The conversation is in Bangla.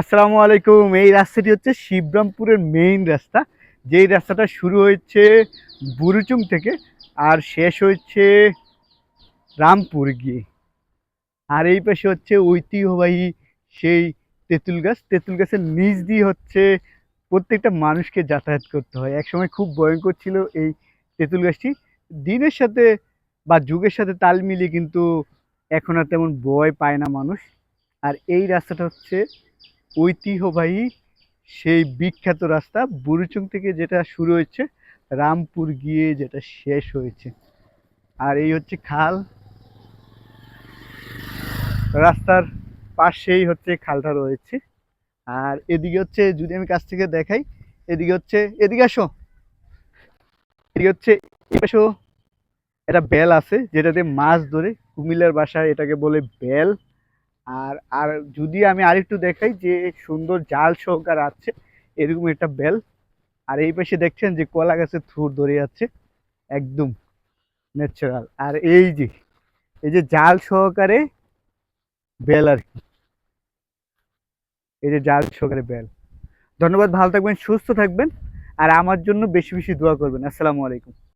আসসালামু আলাইকুম। এই রাস্তাটি হচ্ছে শিবরামপুরের মেইন রাস্তা। যেই রাস্তাটা শুরু হয়েছে বুরুচুং থেকে আর শেষ হয়েছে রামপুর গিয়ে। আর এই পাশে হচ্ছে ঐতিহ্যবাহী সেই তেঁতুল গাছ। তেঁতুল গাছের নিচ দিয়ে হচ্ছে প্রত্যেকটা মানুষকে যাতায়াত করতে হয়। একসময় খুব ভয়ঙ্কর ছিল এই তেঁতুল গাছটি। দিনের সাথে বা যুগের সাথে তাল মিলিয়ে কিন্তু এখন আর তেমন ভয় পায় না মানুষ। আর এই রাস্তাটা হচ্ছে ঐতিহ্যবাহী সেই বিখ্যাত রাস্তা বুরুচুং থেকে যেটা শুরু হয়েছে, রামপুর গিয়ে যেটা শেষ হয়েছে। আর এই হচ্ছে খাল। রাস্তার পাশেই হচ্ছে খালটা রয়েছে। আর এদিকে হচ্ছে, যদি আমি কাছ থেকে দেখাই, এদিকে হচ্ছে, এদিকে আসো। এদিকে হচ্ছে একটা বেল আছে, যেটাতে মাছ ধরে, কুমিল্লার বাসায় এটাকে বলে বেল। আর আর যদি আমি আরেকটু দেখাই যে সুন্দর জাল সহকার আছে, এরকম একটা বেল। আর এই পাশে দেখছেন যে কলা গাছের থুর ধরে যাচ্ছে একদম ন্যাচারাল আর এই যে এই যে জাল সহকারে বেল আর কি। এই যে জাল সহকারে বেল। ধন্যবাদ, ভালো থাকবেন, সুস্থ থাকবেন, আর আমার জন্য বেশি বেশি দোয়া করবেন। আসসালামু আলাইকুম।